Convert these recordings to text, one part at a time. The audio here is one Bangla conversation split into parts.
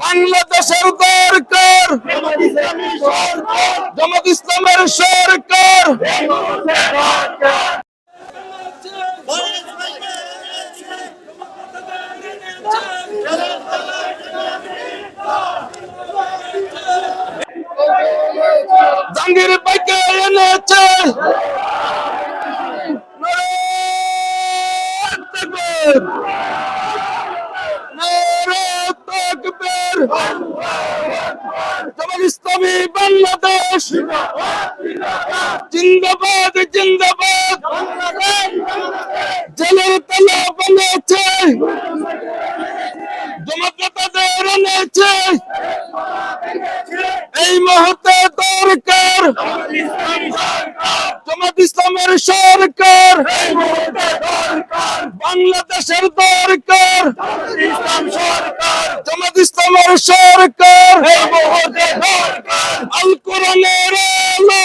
বাংলাদেশের সরকার জামাত ইসলামের সরকার জাঙ্গির বাইকে এনেছে। নারায়ণ তাকবীর নারায়ণ জামাত ইসলামী বাংলাদেশ। জিন্দাবাদ জিন্দাবাদ। জেলের তলা বনেছে জামাত নেতাদের এনেছে এই মুহূর্তে দরকার জামাত ইসলামের সরকার। বাংলাদেশের দরকার জামাত ইসলামের সরকার। আল কোরআনের আলো।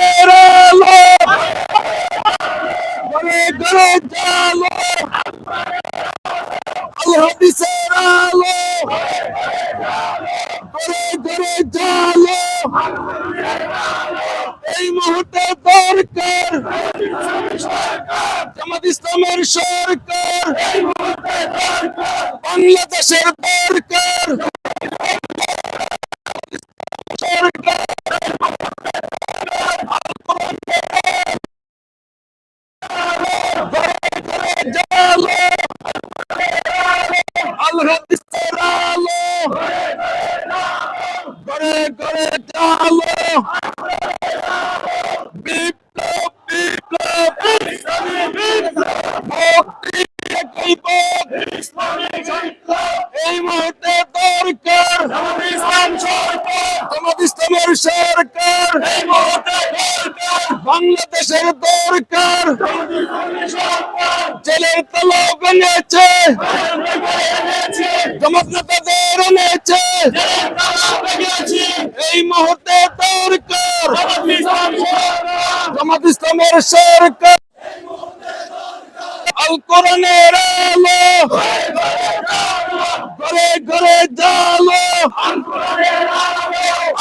কোরআনের আলো ঘরে ঘরে জালো আল হাদিসের আলো ঘরে ঘরে জালো এই মুহূর্তে দরকার। জামাত ইসলামের সরকার। বাংলাদেশের দরকার। এই মুহূর্তে দরকার ইসলামের সরকার বাংলাদেশের দরকার জেলের তলা বেড়েছে জামাত নেতাদের এনেছে এই মুহূর্তে দরকার জামাত ইসলামের সরকার। আল কোরআনের আলো। ঘরে ঘরে জালো।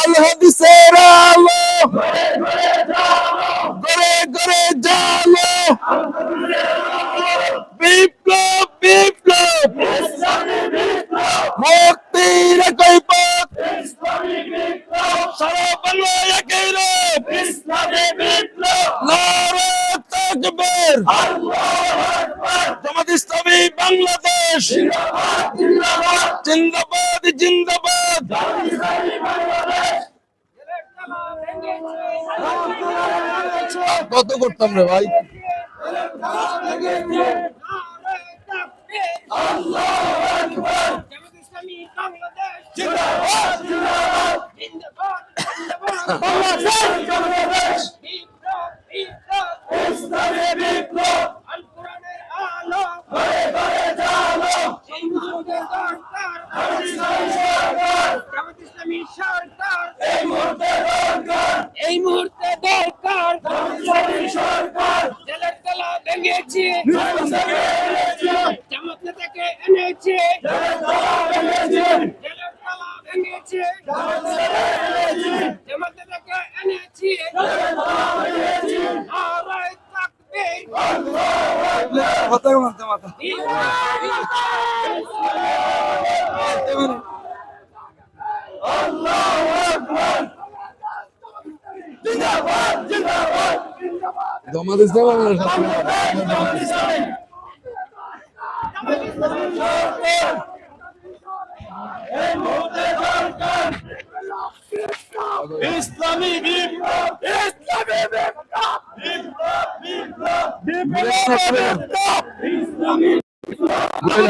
আল হাদিসের আলো। ঘরে ঘরে জালো। বিপ্লব বিপ্লব। মুক্তির একই পথ সারা বাংলায় একই বাংলাদেশ। জিন্দাবাদ জিন্দাবাদ কত করতাম রে ভাই? এই মুহূর্তে দরকার সরকার জেলের তলা ভেঙেছে জামাত নেতাকে তলা ভেঙেছে। জামাত নেতাকে এনেছি। নারায় তাকবীর জমাত ইসলাম ইসলামী বিপ্লব ইসলামী বিপ্লব বিপ্লব বিপ্লব ইসলামী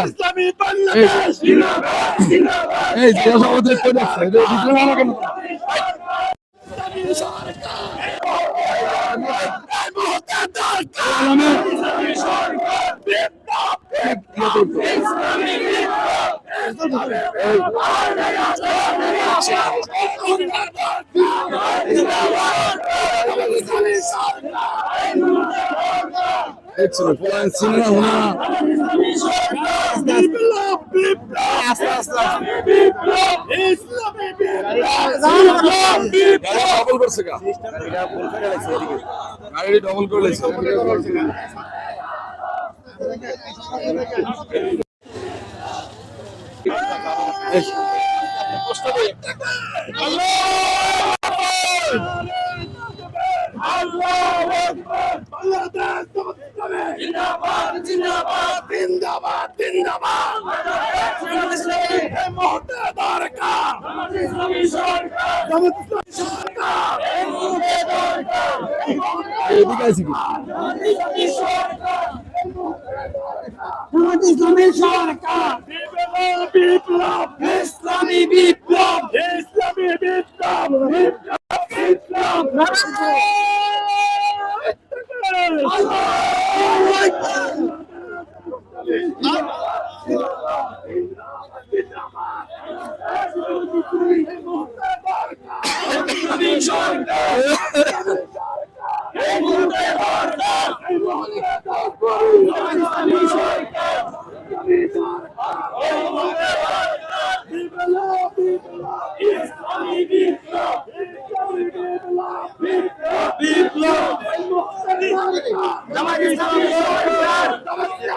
ইসলামী বাংলাদেশ জিন্দাবাদ জিন্দাবাদ এই যে সভাপতি চলে আসছে এটা বিক্রম আনা কেন ইসলামী সরকার বিপ্লব দেখছিল পলায়ন ছিল না হলো না বিপ্লব বিপ্লব আস্তে আস্তে বিপ্লব ইসলামী বিপ্লব বিপ্লব ডবল করছে কা গাড়ি ডবল করে লেছে আল্লাহু আকবার বাংলাদেশ জিন্দাবাদ জিন্দাবাদ জিন্দাবাদ জিন্দাবাদ এই মুহূর্তে দরকার ইসলামী সরকার জামাত ইসলামী সরকার এই মুহূর্তে দরকার এই মুহূর্তে এদিকে আছে কি সরকার। সরকার বিপ্লব ইসলামী বিপ্লব ইসলামী বিপ্লব বিপ্লব বিপ্লব ইসলামী সরকার বিপ্লব বিপ্লব ইসলামী বিপ্লব ইসলামী বিপ্লব আল্লাহু আকবার আল্লাহু আকবার বাংলাদেশ জামাত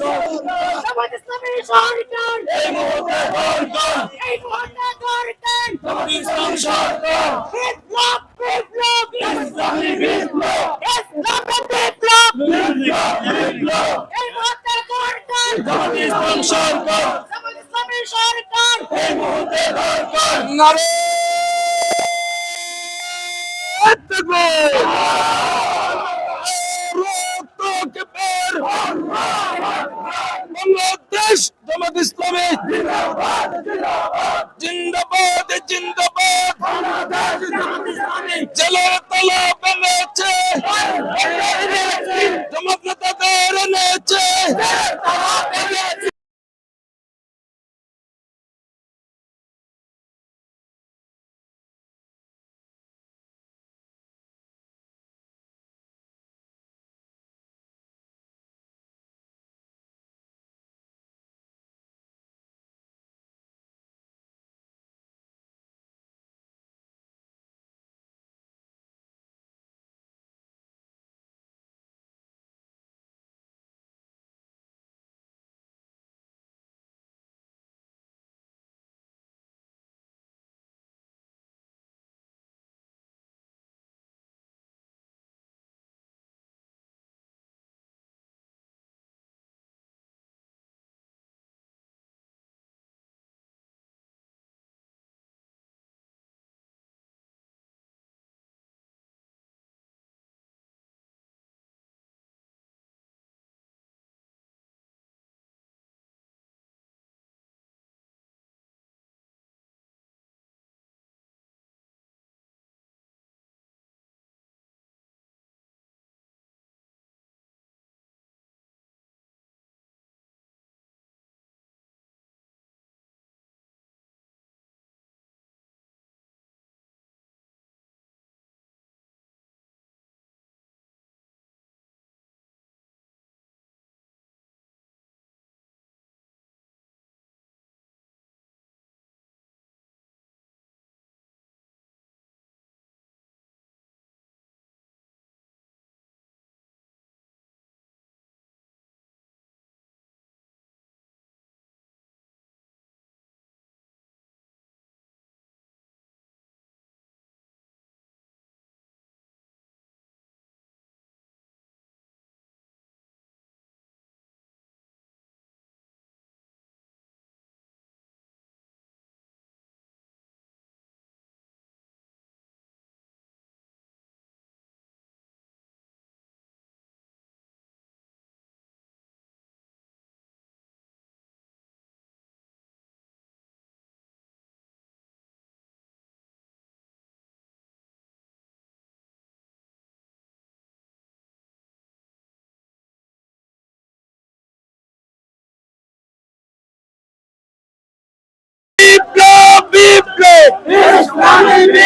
জামাত ইসলাম সরকার এই মুহূর্তে দরকার এই মুহূর্তে দরকার জামাত ইসলাম সরকার বিপ্লব বিপ্লব ইসলামী বিপ্লব ইসলামী বিপ্লব বিপ্লব বিপ্লব এই মুহূর্তে দরকার জামাত ইসলাম সরকার জামাত ইসলামী সরকার এই মুহূর্তে দরকার নারে তাকবীর বাংলাদেশ জামাত ইসলামী। জিন্দাবাদ জিন্দাবাদ। জেলার তলা ভেঙেছে। জামাত নেতাদের এনেছে।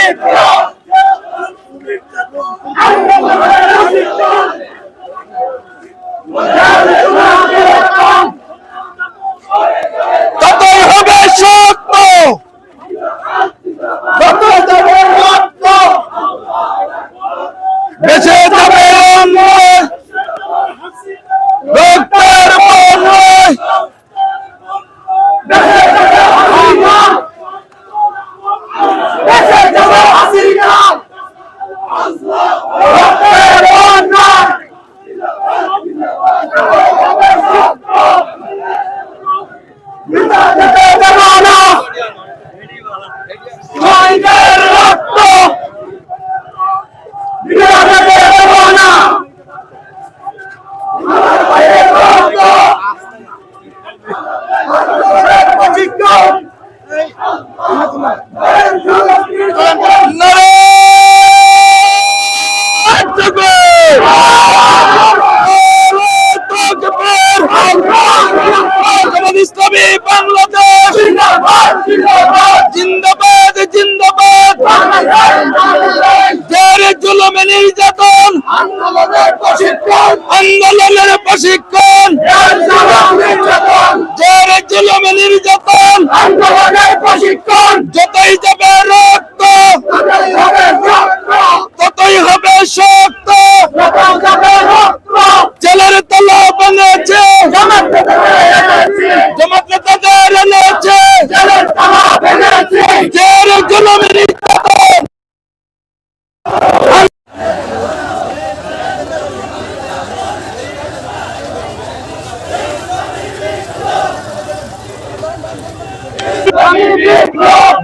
Yeah! আমি বিপ্লব